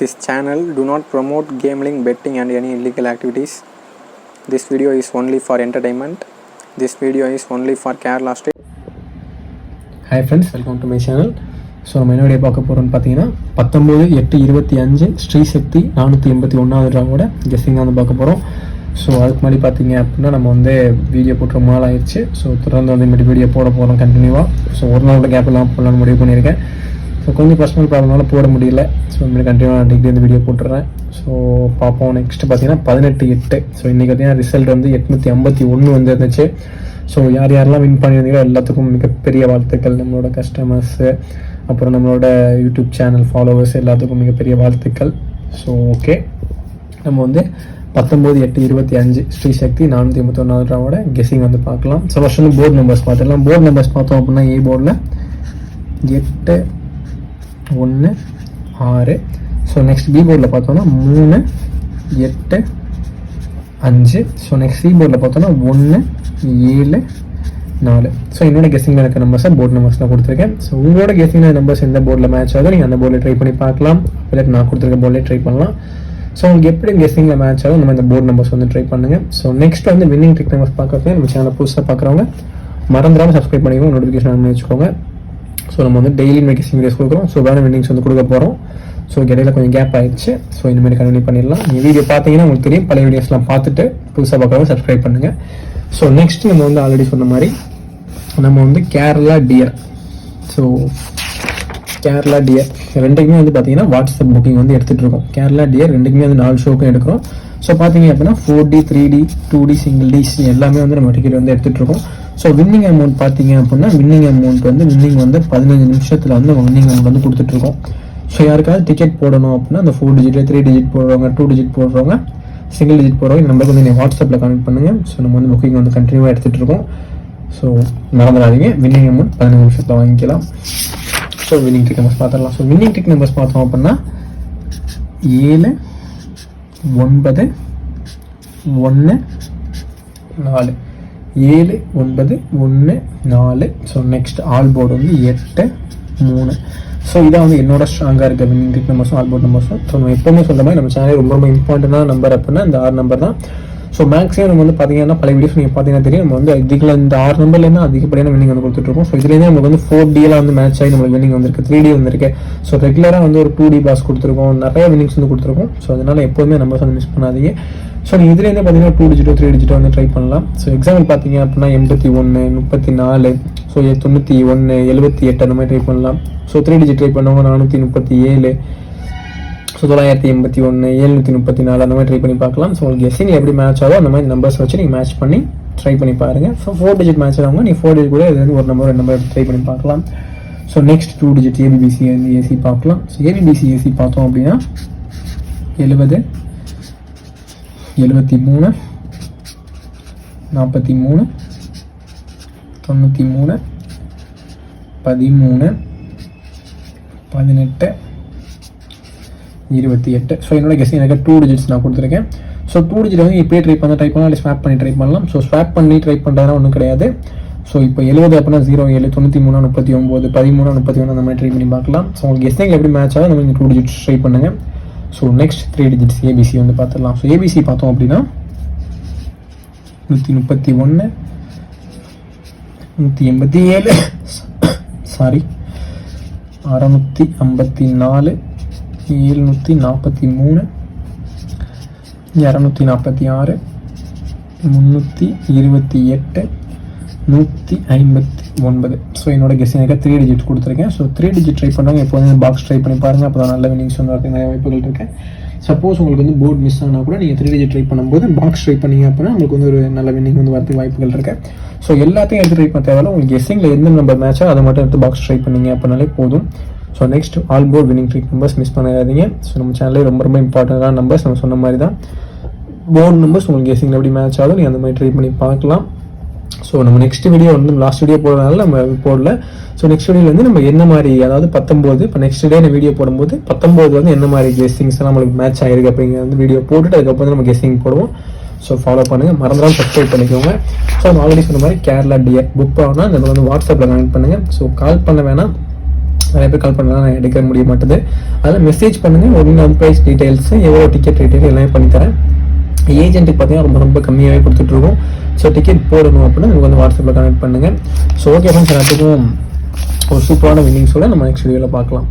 This channel do not promote gambling, betting and any illegal activities. This video is only for entertainment. This video is only for Kerala state. Hi friends welcome to my channel so நம்ம என்ன video பார்க்க போகிறோம்னு பார்த்தீங்கன்னா பத்தொம்போது எட்டு இருபத்தி அஞ்சு ஸ்ரீ சக்தி நானூற்றி எண்பத்தி ஒன்றாவது ராவோட கெஸ்டிங் தான் வந்து பார்க்க போகிறோம் ஸோ அதுக்கு முன்னாடி பார்த்தீங்க அப்படின்னா நம்ம வந்து வீடியோ போட்டு ரொம்ப நாள் ஆயிடுச்சு ஸோ தொடர்ந்து வந்து இனிமேட்டு வீடியோ போட போகிறோம் கண்டினியூவாக ஸோ ஒரு நாளோட கேப் எல்லாம் போடலாம்னு முடிவு பண்ணியிருக்கேன் ஸோ கொஞ்சம் பர்சனல் ப்ராப்ளம்னால போட முடியல. ஸோ இனிமேல் கண்டினியூவாக டிகிரி வந்து வீடியோ போட்டுறேன். ஸோ பார்ப்போம். நெக்ஸ்ட் பார்த்தீங்கன்னா பதினெட்டு எட்டு. ஸோ இன்றைக்கி பார்த்தீங்கன்னா ரிசல்ட் வந்து எட்நூற்றி ஐம்பத்தி ஒன்று வந்து இருந்துச்சு ஸோ யார் யாரெல்லாம் வின் பண்ணியிருந்தீங்களோ எல்லாத்துக்கும் மிகப்பெரிய வாழ்த்துக்கள். நம்மளோட கஸ்டமர்ஸு அப்புறம் நம்மளோட யூடியூப் சேனல் ஃபாலோவர்ஸ் எல்லாத்துக்கும் மிகப்பெரிய வாழ்த்துக்கள். ஸோ ஓகே நம்ம வந்து பத்தொம்போது எட்டு இருபத்தி அஞ்சு. ஸ்ரீ சக்தி நானூற்றி எண்பத்தி ரூபாவோட கெஸிங் வந்து பார்க்கலாம். ஸோ ஃபர்ஸ்ட் வந்து போர்டு நம்பர்ஸ் பார்த்துக்கலாம் போர்டு நம்பர்ஸ் பார்த்தோம் அப்படின்னா ஏ போர்டில் எட்டு ஒன்று ஆறு. ஸோ நெக்ஸ்ட் பி போர்டில் பார்த்தோன்னா மூணு எட்டு அஞ்சு. ஸோ நெக்ஸ்ட் சி போர்டில் பார்த்தோன்னா ஒன்று ஏழு நாலு. ஸோ என்னோட கெஸ்டிங்கில் இருக்க நம்பர்ஸை போர்டு நம்பர்ஸ் தான் கொடுத்துருக்கேன். ஸோ உங்களோட கெஸ்டிங்கில் நம்பர்ஸ் எந்த போர்டில் மேட்ச் ஆகுதோ நீங்கள் அந்த போர்டில் ட்ரை பண்ணி பார்க்கலாம். இல்லை நான் கொடுத்துருக்க போர்டில் ட்ரை பண்ணலாம். ஸோ உங்களுக்கு எப்படி கெஸ்டிங்கில் மேட்ச் ஆகும் நம்ம இந்த போர்டு நம்பர்ஸ் வந்து ட்ரை பண்ணுங்கள் ஸோ நெக்ஸ்ட் வந்து வின்னிங் ட்ரிக் நம்பர்ஸ் பார்க்கறது நம்ம சேனல் புதுசாக பார்க்குறவங்க மறந்துடாமல் சப்ஸ்கிரைப் பண்ணிக்கோங்க நோட்டிஃபிகேஷன் வச்சுக்கோங்க. ஸோ நம்ம வந்து டெய்லி மெடிக்கேஷன் வீடியோஸ் கொடுக்குறோம். ஸோ வேணும் வெண்டிங்ஸ் வந்து கொடுக்க போகிறோம் ஸோ இடையில கொஞ்சம் கேப் ஆயிடுச்சு. ஸோ இனிமேல் கண்டினியூ பண்ணிடலாம். நீங்கள் வீடியோ பார்த்தீங்கன்னா உங்களுக்கு தெரியும். பழைய வீடியோஸ்லாம் பார்த்துட்டு புதுசாக பார்க்குறவங்க சப்ஸ்கிரைப் பண்ணுங்கள் ஸோ நெக்ஸ்ட் நம்ம வந்து ஆல்ரெடி சொன்ன மாதிரி நம்ம வந்து Kerala dear so Kerala dear ரெண்டுக்குமே வந்து பார்த்தீங்கன்னா வாட்ஸ்அப் புக்கிங் வந்து எடுத்துகிட்டு இருக்கோம். கேரளா டியர் ரெண்டுக்குமே வந்து நாலு ஷோக்கும் எடுக்கிறோம். ஸோ பார்த்தீங்க அப்படின்னா four D three D two D single டிஸ் எல்லாமே வந்து நம்ம டிக்கெட் வந்து எடுத்துகிட்டு இருக்கோம். ஸோ வின்னிங் அமௌண்ட் பார்த்தீங்க அப்படின்னா வின்னிங் அமௌண்ட் வந்து வின்னிங் வந்து பதினஞ்சு நிமிஷத்தில் வந்து நம்ம வின்னிங் அமௌண்ட் வந்து கொடுத்துட்ருக்கோம். ஸோ யாருக்காவது டிக்கெட் போடணும் அப்படின்னா அந்த ஃபோர் டிஜிட் த்ரீ டிஜிட் போடுறவங்க டூ டிஜிட் போடுறவங்க சிங்கிள் டிஜிட் போடுறவங்க இந்த நம்பருக்கு வந்து நீங்கள் வாட்ஸ்அப்பில் கனெக்ட் பண்ணுங்கள் ஸோ நம்ம வந்து புக்கிங் வந்து கண்டினியூவாக எடுத்துகிட்டு இருக்கோம் ஸோ மறந்துடாதீங்க. வின்னிங் அமௌண்ட் பதினஞ்சு நிமிஷத்தில் வாங்கிக்கலாம். ஸோ வின்னிங் டிக் நம்பர்ஸ் பார்த்துடலாம். ஸோ வின்னிங் டிக் நம்பர்ஸ் பார்த்தோம் அப்படின்னா ஏழு ஒன்பது ஒன்று நாலு. ஏழு ஒன்பது ஒன்று நாலு. ஸோ நெக்ஸ்ட் ஆல் போர்டு வந்து எட்டு மூணு. ஸோ இதான் வந்து என்னோட ஸ்ட்ராங்காக இருக்க வின்னிங் நம்பர்ஸும் ஆல் போர்ட் நம்பர்ஸும் ஸோ நம்ம எப்போவுமே சொல்கிற மாதிரி நம்ம சேனல் ரொம்ப ரொம்ப இம்பார்ட்டண்டான நம்பர் அப்படின்னா இந்த ஆறு நம்பர் தான். ஸோ மேக்ஸிமம் நம்ம வந்து பார்த்தீங்கன்னா பல வீடியோஸ் நீங்கள் பார்த்தீங்கன்னா தெரியும். நம்ம வந்து இதுக்குள்ள இந்த ஆறு நம்பர்லேருந்து அதிகப்படியான வின்னிங் வந்து கொடுத்துட்ருக்கோம் ஸோ இதுலேருந்து நமக்கு வந்து ஃபோர் டியெலாம் வந்து மேட்ச் ஆகி நம்மளுக்கு வின்னிங் வந்திருக்கு. த்ரீ டி வந்திருக்கு. ஸோ ரெகுலராக வந்து ஒரு டூ டி பாஸ் கொடுத்துருக்கோம். நிறைய வின்னிங்ஸ் வந்து கொடுத்துருக்கோம். ஸோ அதனால எப்போதுமே நம்பர்ஸ் வந்து மிஸ் பண்ணாதீங்க. ஸோ நீங்கள் இதுலேருந்து பார்த்தீங்கன்னா டூ டிஜிட்டோ த்ரீ டிஜிட்டோ வந்து ட்ரை பண்ணலாம். ஸோ எக்ஸாம்பிள் பார்த்தீங்க அப்படின்னா எண்பத்தி ஒன்று முப்பத்தி நாலு ஸோ தொண்ணூற்றி ஒன்று எழுபத்தி எட்டு அந்த மாதிரி ட்ரை பண்ணலாம். ஸோ த்ரீ டிஜிட் ட்ரை பண்ணுவோம் நானூற்றி முப்பத்தி ஏழு ஸோ தொள்ளாயிரத்தி எண்பத்தி ஒன்று ஏழ்நூற்றி முப்பத்தி நாலு அந்த மாதிரி ட்ரை பண்ணி பார்க்கலாம். ஸோ உங்களுக்கு கெஸ்ஸிங் எப்படி மேட்ச் ஆகும் அந்த மாதிரி நம்பர்ஸ் வச்சு நீங்கள் மேட்ச் பண்ணி ட்ரை பண்ணி பாருங்கள் ஸோ ஃபோர் டிஜிட் மேட்ச் ஆகும் நீங்கள் ஃபோர் டிஜிட் கூட இது ஒரு நம்பர் ரெண்டு நம்பர் ட்ரை பண்ணி பார்க்கலாம். So next two digit AB BC AC பார்க்கலாம். ஸோ ஏபிபிசி ஏசி பார்த்தோம் அப்படின்னா எழுபது எழுபத்தி மூணு நாற்பத்தி மூணு தொண்ணூற்றி மூணு பதிமூணு பதினெட்டு இருபத்தி எட்டு. ஸோ என்னோட கெஸ்டிங் எனக்கு டூ டிஜிட்ஸ் நான் கொடுத்துருக்கேன். ஸோ டூ டிஜிட் வந்து இப்படியே ட்ரை பண்ண ட்ரை பண்ணலாம் இல்லை ஸ்வாப் பண்ணி ட்ரை பண்ணலாம். ஸோ ஸ்வாப் பண்ணி ட்ரை பண்ணுறதுனா ஒன்றும் கிடையாது. ஸோ இப்போ எழுபது அப்படின்னா ஜீரோ ஏழு தொண்ணூற்றி மூணு முப்பத்தி ஒம்பது பதிமூணு முப்பத்தி ஒன்று அந்த மாதிரி ட்ரை பண்ணி பார்க்கலாம். ஸோ உங்களுக்கு கெஸ்டிங் எப்படி மேட்ச் ஆகும் நம்ம டூ டிஜிட்ஸ் ட்ரை பண்ணுங்கள் so next three digits ABC வந்து பார்த்துடலாம். ஸோ ஏபிசி பார்த்தோம் அப்படின்னா நூற்றி முப்பத்தி ஒன்று நூற்றி எண்பத்தி ஏழு சாரி அறநூற்றி ஐம்பத்தி நாலு ஏழ்நூற்றி நாற்பத்தி மூணு இரநூத்தி நாற்பத்தி ஆறு முந்நூற்றி இருபத்தி எட்டு நூற்றி ஐம்பத்தி ஒன்பது. ஸோ என்னோட கெஸ் எனக்கு த்ரீ டிஜிட் கொடுத்துருக்கேன். ஸோ த்ரீ டிஜிட் ட்ரை பண்ணுறவங்க எப்போதும் பாக்ஸ் ட்ரை பண்ணி பாருங்கள் அப்போ தான் நல்ல வினிங்ஸ் வந்து வரதுக்கு நிறைய வாய்ப்புகள் இருக்குது சப்போஸ் உங்களுக்கு வந்து போர்டு மிஸ் ஆனால் கூட நீங்கள் த்ரீ டிஜிட் ட்ரை பண்ணும்போது பாக்ஸ் ட்ரை பண்ணீங்க அப்படின்னா உங்களுக்கு வந்து ஒரு நல்ல வின்னிங் வந்து வரதுக்கு வாய்ப்புகள் இருக்கேன் ஸோ எல்லாத்தையும் எடுத்து ட்ரை பண்ண தேவையில்ல. உங்களுக்கு கெஸ்ஸிங்கில் எந்த நம்பர் மேட்சோ அதை மட்டும் எடுத்து பாக்ஸ் ட்ரை பண்ணீங்க அப்படின்னாலே போதும். So next all board winning trick numbers miss பண்ணிடாதீங்க ஸோ நம்ம சேனலே ரொம்ப ரொம்ப இம்பார்ட்டண்டான நம்பர்ஸ் நம்ம சொன்ன மாதிரி தான் போர்டு நம்பர்ஸ் உங்களுக்கு கெஸ்ஸிங்கில் எப்படி மேட்ச் ஆகும் நீங்கள் அந்த மாதிரி ட்ரை பண்ணி பார்க்கலாம். ஸோ நம்ம நெக்ஸ்ட் வீடியோ வந்து லாஸ்ட் வீடியோ போடுறதுனால நம்ம போடல. ஸோ நெக்ஸ்ட் வீடியோவில் வந்து நம்ம என்ன மாதிரி அதாவது பத்தொம்போது இப்போ நெக்ஸ்ட் டே நான் வீடியோ போடும்போது பத்தொம்போது வந்து என்ன மாதிரி கெஸ்டிங்ஸ் நம்மளுக்கு மேட்ச் ஆயிருக்கு அப்படிங்கிற வந்து வீடியோ போட்டுட்டு அதுக்கப்புறம் வந்து நம்ம கெஸ்டிங் போடுவோம். ஸோ ஃபாலோ பண்ணுங்கள் மறந்துடாமல் சப்ஸ்கிரைப் பண்ணிக்கோங்க. ஸோ நம்ம ஆல்ரெடி சொன்ன மாதிரி கேரளா டிஎர் புக் பண்ணால் நம்ம வந்து வாட்ஸ்அப்பில் கனெக்ட் பண்ணுங்கள் ஸோ கால் பண்ண வேணாம். நிறைய பேர் கால் பண்ணலாம் நான் எடுக்க முடிய மாட்டேது. அதில் மெசேஜ் பண்ணுங்கள் ஒரிஜினல் ப்ரைஸ் டீட்டெயில்ஸு எவ்வளோ டிக்கெட் டீட்டெயில் எல்லாமே பண்ணித்தரேன். ஏஜென்ட்டுக்கு பார்த்தீங்கன்னா ரொம்ப ரொம்ப கம்மியாகவே கொடுத்துட்ருக்கோம் ஸோ டிக்கெட் போடணும் அப்படின்னா உங்களுக்கு வந்து வாட்ஸ்அப்பில் கனெக்ட் பண்ணுங்கள் ஸோ ஓகே ஃப்ரெண்ட்ஸ் எல்லாத்துக்கும் ஒரு சூப்பரான வின்னிங்ஸோட நம்ம நெக்ஸ்ட் வீடியோவில் பார்க்கலாம்.